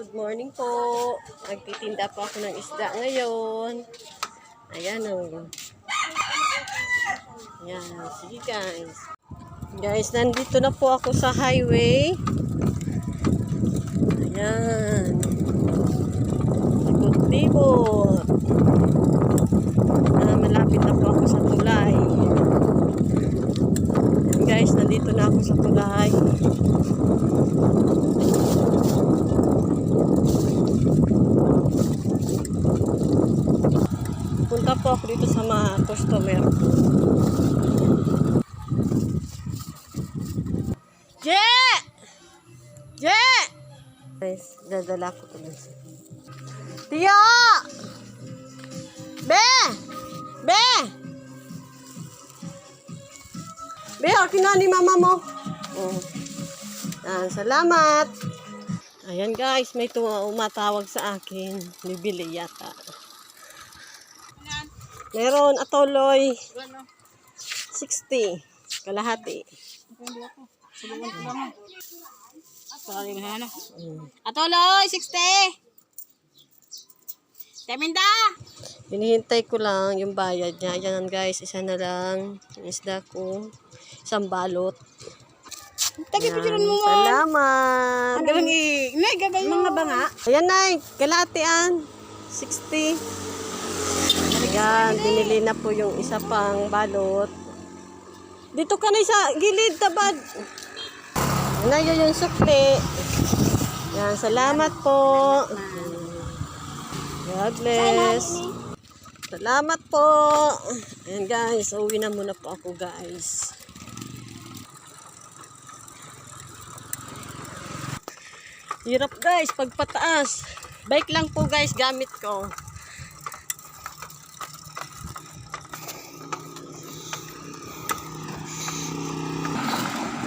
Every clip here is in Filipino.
Good morning po. Nagtitinda po ako ng isda ngayon. Ayan o. Ayan. Sige guys. Guys, nandito na po ako sa highway. Ayan. Libot-libot. Ah, malapit na po ako sa tulay. Ayan, guys, nandito na ako sa tulay. Punta po ako dito sa mga customer. Je! Je! Guys, dadala ko dun sa... Tiyo! Be! Be! Be, akin na ni mama mo. Oh. Yan, salamat. Ayan guys, may tuma- umatawag sa akin. Bibili yata. Meron atoloy 60 kalahati. Mm. Atoloy, 60. Teminda. Hinihintay ko lang yung bayad niya. Ayan guys, isa na lang. Yung isda ko. Isang balot. Picturean mo mo. Salamat. Galang i... Nay, gagay mga banga. Ayan na, kalahatian. 60. Ayan, binili na po yung isa pang balot. Dito ka na sa gilid, tabad. Ayan na yun yung sukli. Yan, salamat po. God bless. Salamat po. Ayan guys, uwi na muna po ako guys. Hirap guys, pagpataas. Bike lang po guys, gamit ko.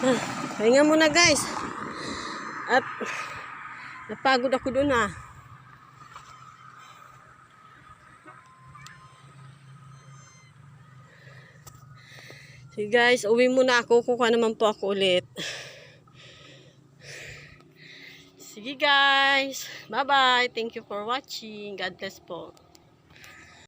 Ah, Pahinga muna guys. At napagod ako dun ah. Sige guys, uwi muna ako. Kukuha naman po ako ulit. Sige guys. Bye-bye. Thank you for watching. God bless po.